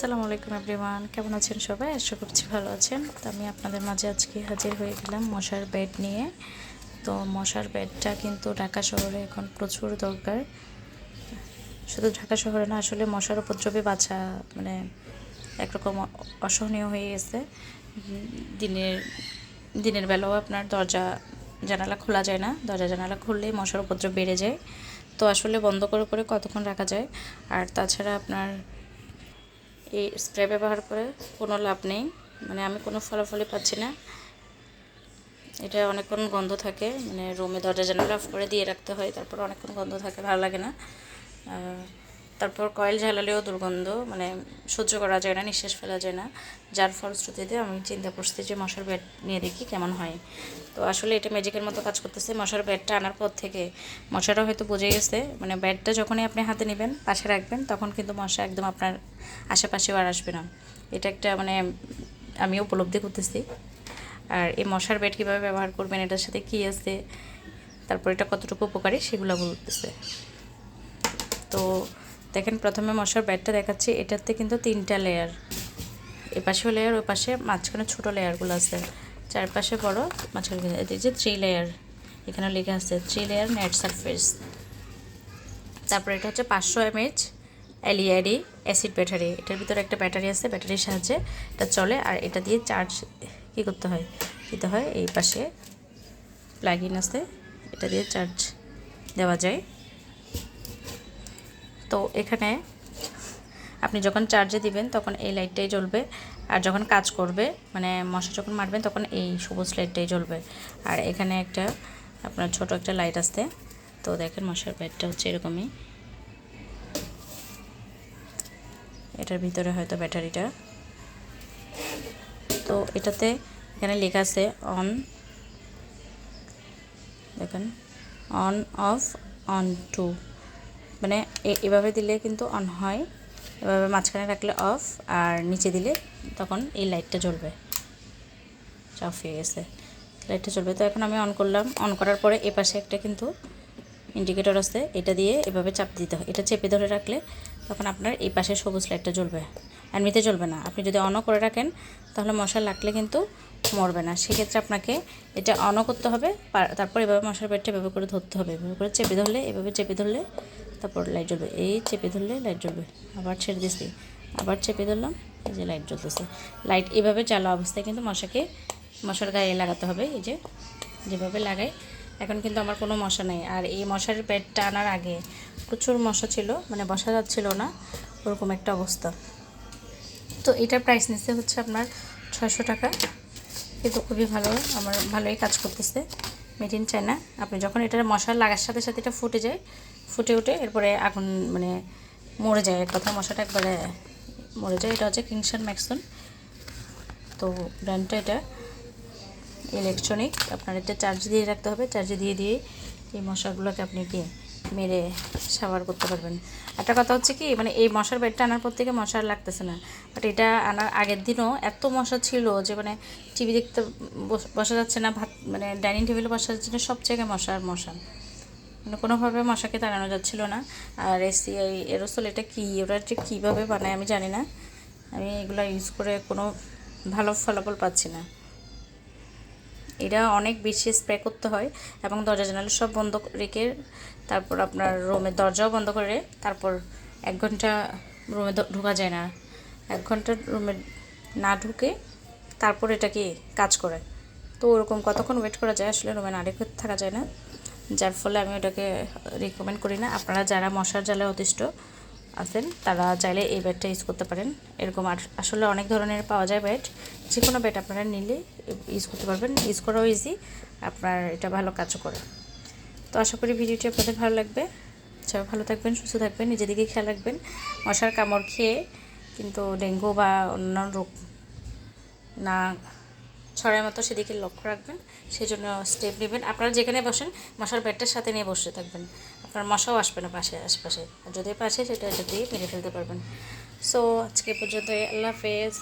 আসসালামু আলাইকুম এভরিওয়ান। কেমন আছেন সবাই? আশা করছি ভালো আছেন। তো আমি আপনাদের মাঝে আজকে হাজির হয়ে গেলাম মশার বেড নিয়ে। তো মশার বেডটা কিন্তু ঢাকা শহরে এখন প্রচুর দরকার। শুধু ঢাকা শহরে না, আসলে মশার উপদ্রবে বাঁচা মানে একরকম অসহনীয় হয়ে গেছে। দিনের দিনের বেলাও আপনার দরজা, জানালা খোলা যায় না। দরজা, জানালা খুললেই মশার উপদ্রব বেড়ে যায়। তো আসলে বন্ধ করে করে কতক্ষণ রাখা যায়? আর তাছাড়া আপনার এই স্প্রে ব্যবহার করে কোনো লাভ নেই। মানে আমি কোনো ফলাফলই পাচ্ছি না। এটা অনেকক্ষণ গন্ধ থাকে মানে রুমে দরজা জানালা অফ করে দিয়ে রাখতে হয়, তারপর অনেকক্ষণ গন্ধ থাকে, ভালো লাগে না। তারপর কয়েল ঝালালেও দুর্গন্ধ মানে সহ্য করা যায় না, নিঃশ্বাস ফেলা যায় না। যার ফলশ্রুতিতে আমি চিন্তা করছি যে মশার ব্যাট নিয়ে দেখি কেমন হয়। তো আসলে এটা ম্যাজিকের মতো কাজ করতেছে মশার ব্যাটটা আনার পর থেকে। মশারা হয়তো বুঝে গেছে মানে ব্যাটটা যখনই আপনি হাতে নেবেন, পাশে রাখবেন, তখন কিন্তু মশা একদম আপনার আশেপাশেও আর আসবে না। এটা একটা মানে আমি উপলব্ধি করতেছি। আর এই মশার ব্যাট কীভাবে ব্যবহার করবেন, এটার সাথে কী আছে, তারপর এটা কতটুকু উপকারী, সেগুলো বলতেছে। তো দেখেন প্রথমে মশার ব্যাটটা দেখাচ্ছি, এটাতে কিন্তু তিনটা লেয়ার এ পাশেও লেয়ার ওই পাশে মাঝখানে ছোটো লেয়ারগুলো আছে। চারপাশে বড়, মাঝখানে এই যে থ্রি লেয়ার এখানে লেখা আছে থ্রি লেয়ার নেট সারফেস তারপরে এটা হচ্ছে পাঁচশো এমএইচ এলইআইডি অ্যাসিড ব্যাটারি এটার ভিতরে একটা ব্যাটারি আছে ব্যাটারির সাহায্যে এটা চলে, আর এটা দিয়ে চার্জ কী করতে হয়? দিতে হয় এই পাশে প্লাগ ইন আছে, এটা দিয়ে চার্জ দেওয়া যায়। তো এখানে আপনি যখন চার্জে দিবেন, তখন এই লাইটটাই জ্বলবে। আর যখন কাজ করবে মানে মশা যখন মারবেন, তখন এই সবুজ লাইটটাই জ্বলবে। আর এখানে একটা আপনার ছোট একটা লাইট আসতে তো দেখেন মশার ব্যাটটা হচ্ছে এরকমই। এটার ভিতরে হয়তো ব্যাটারিটা। তো এটাতে এখানে লেখা আছে অন দেখেন অন অফ অন টু মানে এভাবে দিলে কিন্তু অন হয়। এভাবে মাঝখানে রাখলে অফ আর নিচে দিলে তখন এই লাইটটা জ্বলবে। অফ হয়ে গেছে। লাইটটা জ্বলবে। তো এখন আমি অন করলাম। অন করার পরে এ পাশে একটা কিন্তু ইন্ডিকেটর আছে। এটা দিয়ে এভাবে চাপ দিতে হয়। এটা চেপে ধরে রাখলে তখন আপনার এই পাশে সবুজ লাইটটা জ্বলবে। এমনিতে জ্বলবে না। আপনি যদি অনও করে রাখেন, তাহলে মশা লাগলে কিন্তু মরবে না। সেক্ষেত্রে আপনাকে এটা অনও করতে হবে। তারপর এভাবে মশার পেটটা এভাবে করে ধরতে হবে। এভাবে করে চেপে ধরলে, এভাবে চেপে ধরলে তারপর লাইট জ্বলবে। এই চেপে ধরলে লাইট জ্বলবে। আবার ছেড়ে দিচ্ছি আবার চেপে ধরলাম, এই যে লাইট জ্বলতেছে। লাইট এভাবে চালা অবস্থায় কিন্তু মশাকে, মশার গায়ে লাগাতে হবে। এই যে, যেভাবে লাগাই এখন কিন্তু আমার কোনো মশা নেই। আর এই মশার পেটটা আনার আগে প্রচুর মশা ছিল মানে বসা যাচ্ছিল না, ওরকম একটা অবস্থা। তো এটার প্রাইস নিচ্ছে হচ্ছে আপনার ছয়শো টাকা। কিন্তু খুবই ভালো, আমার ভালোই কাজ করতেছে। মেড ইন চায়না আপনি যখন এটা মশলা লাগার সাথে সাথে এটা ফুটে যায়, ফুটে উঠে এরপরে আগুন মানে মরে যায়। এক কথা মশাটা একবারে মরে যায়। এটা হচ্ছে কিংসন ম্যাক্সন তো ব্র্যান্ডটা এটা। ইলেকট্রনিক আপনার এটা চার্জ দিয়ে রাখতে হবে। চার্জে দিয়ে দিয়ে এই মশলাগুলোকে আপনি কি মেরে সাবার করতে পারবেন। একটা কথা হচ্ছে কি মানে এই মশার বেডটা আনার পর থেকে মশার লাগতেছে না। বাট এটা আনার আগের দিনও এত মশা ছিল যে মানে টিভি দেখতে বস- যাচ্ছে না, ভাত মানে ডাইনিং টেবিলে বসা যাচ্ছে না সব জায়গায় মশা আর মশা। মানে কোনোভাবে মশাকে তাড়ানো যাচ্ছিল না। আর এসি এরোসল এটা কী, ওরা যে কীভাবে বানায় আমি জানি না। আমি এগুলো ইউজ করে কোনো ভালো ফলাফল পাচ্ছি না। এটা অনেক বেশি স্প্রে করতে হয় এবং দরজা জানালা সব বন্ধ রেখে তারপর আপনার রুমের দরজাও বন্ধ করে তারপর এক ঘণ্টা রুমে ঢোকা যায় না। এক ঘণ্টা রুমে না ঢুকে তারপর এটা কি কাজ করে। তো ওরকম কতক্ষণ ওয়েট করা যায় আসলে রুমে না রেখে থাকা যায় না। যার ফলে আমি ওটাকে রিকমেন্ড করি না। আপনারা যারা মশার জালে অতিষ্ঠ আছেন, তারা চাইলে এই ব্যাটটা ইউজ করতে পারেন। এরকম আসলে অনেক ধরনের পাওয়া যায় ব্যাট যে কোনো ব্যাট আপনারা নিলে ইউজ করতে পারবেন। ইউজ করাও ইজি আপনার এটা ভালো কাজও করে। তো আশা করি ভিডিওটি আপনাদের ভালো লাগবে। সবাই ভালো থাকবেন, সুস্থ থাকবেন, নিজের দিকে খেয়াল রাখবেন। মশার কামড় খেয়ে কিন্তু ডেঙ্গু বা অন্যান্য রোগ না ছড়ার মতো সেদিকে লক্ষ্য রাখবেন। সেই জন্য স্টেপ নেবেন। আপনারা যেখানে বসেন, মশার ব্যাটটার সাথে নিয়ে বসে থাকবেন। আপনার মশাও আসবে না পাশে, আশপাশে। আর যদি পাশে, সেটা যদি দিয়ে মেরে ফেলতে পারবেন। সো আজকে পর্যন্ত আল্লাহ হাফেজ।